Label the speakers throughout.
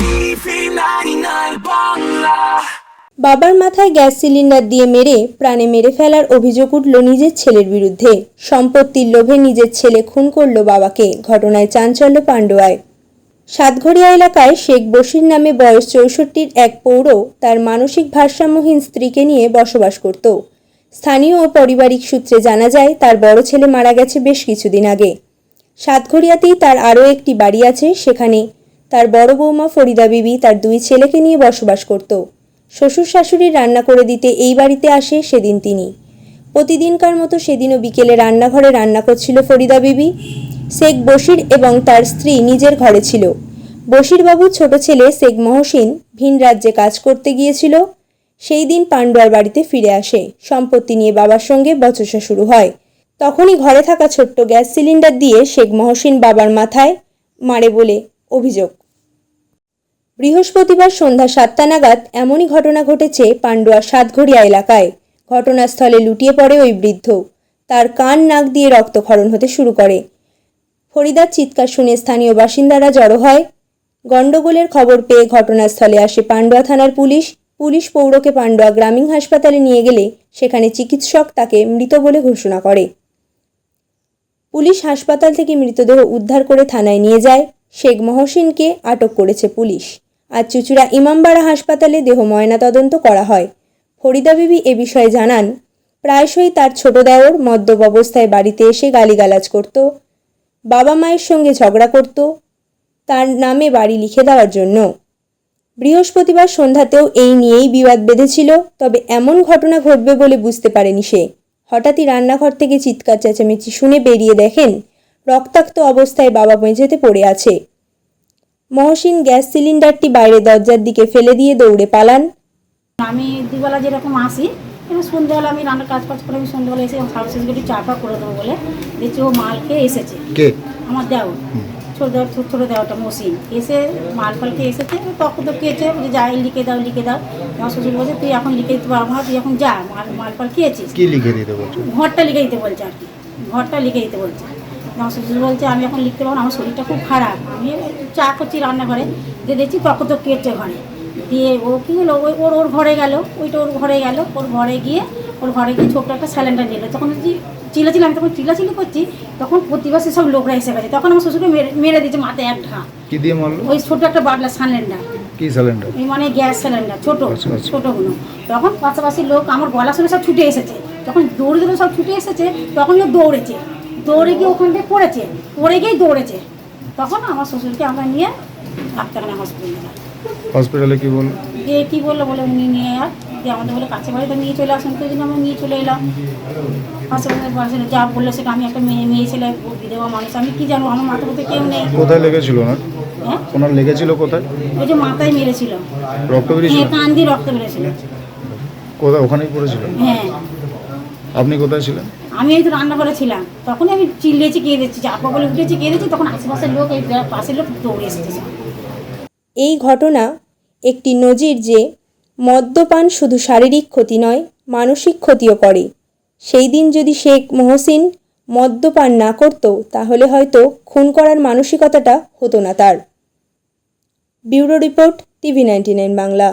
Speaker 1: TV 99 Bangla
Speaker 2: বাবার মাথায় gas cylinder দিয়ে মেরে, প্রাণে মেরে ফেলার অভিযোগ উঠল নিজের ছেলের বিরুদ্ধে। সম্পত্তির লোভে নিজের ছেলে খুন করল বাবাকে। ঘটনায় চাঞ্চল্য পাণ্ডুয়ায়। সাতঘড়িয়া এলাকায় শেখ বশির নামে বয়স চৌষট্টির এক পৌর তার মানসিক ভারসাম্যহীন স্ত্রীকে নিয়ে বসবাস করত। স্থানীয় ও পারিবারিক সূত্রে জানা যায়, তার বড় ছেলে মারা গেছে বেশ কিছুদিন আগে। সাতঘড়িয়াতেই তার আরও একটি বাড়ি আছে, সেখানে তার বড় বৌমা ফরিদা বিবি তার দুই ছেলেকে নিয়ে বসবাস করত। শ্বশুর শাশুড়ি রান্না করে দিতে এই বাড়িতে আসে সেদিন তিনি। প্রতিদিনকার মতো সেদিনও বিকেলে রান্নাঘরে রান্না করছিল ফরিদা বিবি। শেখ বশির এবং তার স্ত্রী নিজের ঘরে ছিল। বশিরবাবুর ছোট ছেলে শেখ মহসিন ভিন রাজ্যে কাজ করতে গিয়েছিল। সেই দিন পান্ডুয়ার বাড়িতে ফিরে আসে। সম্পত্তি নিয়ে বাবার সঙ্গে বচসা শুরু হয়। তখনই ঘরে থাকা ছোট্ট গ্যাস সিলিন্ডার দিয়ে শেখ মহসিন বাবার মাথায় মারে বলে অভিযোগ। বৃহস্পতিবার সন্ধ্যা সাতটা নাগাদ এমনই ঘটনা ঘটেছে পান্ডুয়ার সাতঘড়িয়া এলাকায়। ঘটনাস্থলে লুটিয়ে পড়ে ওই বৃদ্ধ। তার কান নাক দিয়ে রক্তক্ষরণ হতে শুরু করে। ফরিদার চিৎকার শুনে স্থানীয় বাসিন্দারা জড়ো হয়। গণ্ডগোলের খবর পেয়ে ঘটনাস্থলে আসে পান্ডুয়া থানার পুলিশ। পুলিশ পৌরকে পান্ডুয়া গ্রামীণ হাসপাতালে নিয়ে গেলে সেখানে চিকিৎসক তাকে মৃত বলে ঘোষণা করে। পুলিশ হাসপাতাল থেকে মৃতদেহ উদ্ধার করে থানায় নিয়ে যায়। শেখ মহসিনকে আটক করেছে পুলিশ। আজ চুচুড়া ইমামবাড়া হাসপাতালে দেহ ময়নাতদন্ত করা হয়। ফরিদা বিবি এ বিষয়ে জানান, প্রায়শই তার ছোট দেওর মদ্যপ অবস্থায় বাড়িতে এসে গালিগালাজ করত, বাবা মায়ের সঙ্গে ঝগড়া করত, তার নামে বাড়ি লিখে দেওয়ার জন্য। বৃহস্পতিবার সন্ধ্যাতেও এই নিয়েই বিবাদ বেঁধেছিল, তবে এমন ঘটনা ঘটবে বলে বুঝতে পারেনি সে। হঠাৎই রান্নাঘর থেকে চিৎকার চেঁচামেচি শুনে বেরিয়ে দেখেন রক্তাক্ত অবস্থায় বাবা মেঝেতে পড়ে আছে। মহসিন গ্যাস সিলিন্ডারটি বাইরে দরজার দিকে ফেলে দিয়ে দৌড়ে পালান।
Speaker 3: আমি দুবেলা যেরকম আসি এবার সন্ধ্যেবেলা আমি রান্নার কাজ ফাজ করে আমি সন্ধ্যেবেলা এসে সার্ভিস গেটি চাপা করে দেবো বলে দেখছি ও মাল খেয়ে এসেছে। আমার দেও ছোটো দেওয়া ছোটো ছোটো দেওয়াটা মসিন। এসে মাল ফাল খেয়ে এসেছে তখন তো খেয়েছে বলে যাই লিখে দাও লিখে দাও। আমার শ্বশুর বলছে তুই এখন লিখে দিতে পারব না তুই এখন যা মাল মাল ফাল খেয়েছিস।
Speaker 4: কি লিখে দিতে বলছো?
Speaker 3: ঘরটা লিখে দিতে বলছে আর কি। ঘরটা লিখে দিতে বলছে। আমার শ্বশুর বলছে আমি এখন লিখতে পারব আমার শরীরটা খুব খারাপ। আমি চা করছি রান্নাঘরে দিয়ে দেখছি তখন তো কেটে ঘরে। দিয়ে ও কী হলো ওই ওর ওর ঘরে গেল ওইটা ওর ঘরে গেল ওর ঘরে গিয়ে ওর ঘরে গিয়ে ছোট্ট একটা স্যালেন্ডার নিল তখন যদি চিলাচিলি আমি তখন চিলাচিলি করছি তখন প্রতিবাসী সব লোকরা এসে গেছে। তখন আমার শ্বশুরকে মেরে মেরে দিয়েছে মাথায় এক ঢা
Speaker 4: কি দিয়ে মারলো?
Speaker 3: ওই ছোট একটা বাটলা সিলিন্ডার
Speaker 4: কি সিলিন্ডার
Speaker 3: মানে গ্যাস সিলিন্ডার ছোট
Speaker 4: আচ্ছা, আচ্ছা।
Speaker 3: ছোটগুলো তখন পাশাপাশি লোক আমার গলা শুনে সব ছুটে এসেছে। তখন দৌড়ে দৌড়ে সব ছুটে এসেছে তখন ও দৌড়েছে। দৌড়ে গিয়ে ওখান থেকে পড়েছে পড়ে গিয়েই দৌড়েছে। তখন আমার শ্বশুরকে আমরা নিয়ে ডাক্তারখানা হসপিটালে
Speaker 4: হসপিটালে কি বলল?
Speaker 3: দিয়ে কী বলল বলে উনি নিয়ে আর দিয়ে আমাদের বলে কাছে বাড়িতে নিয়ে চলে আসুন তো আমরা নিয়ে চলে এলাম। পাশে যা বলল সেটা আমি একটা মেয়ে মেয়ে ছেলে বিধবা মানুষ আমি কি জানব? আমার মাথার মধ্যে কেউ নেই।
Speaker 4: কোথায় লেগেছিল না
Speaker 3: হ্যাঁ?
Speaker 4: ওনার লেগেছিল কোথায়?
Speaker 3: ওই যে মাথায় মেরেছিল।
Speaker 4: রক্ত বেরিয়েছিল?
Speaker 3: হ্যাঁ কান দিয়ে রক্ত বেড়েছিল
Speaker 4: কোথায়? ওখানেই পড়েছিল?
Speaker 3: হ্যাঁ।
Speaker 4: আপনি কোথায় ছিলেন?
Speaker 3: আমি এই তো রান্নাঘরে ছিলাম তখন আমি চিল্লেছি কে দিচ্ছি চাপা বলে উঠেছি কে দিচ্ছি তখন আশেপাশের লোক এই পাশের লোক দৌড়ে এসেছে
Speaker 2: এই ঘটনা একটি নজির যে মদ্যপান শুধু শারীরিক ক্ষতি নয় মানসিক ক্ষতিও করে। সেই দিন যদি শেখ মহসিন মদ্যপান না করত তাহলে হয়তো খুন করার মানসিকতাটা হতো না তার। Bureau report TV ninety nine Bangla.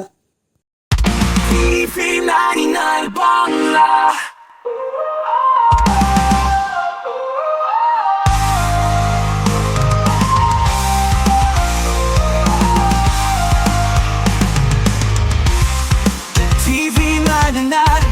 Speaker 1: night night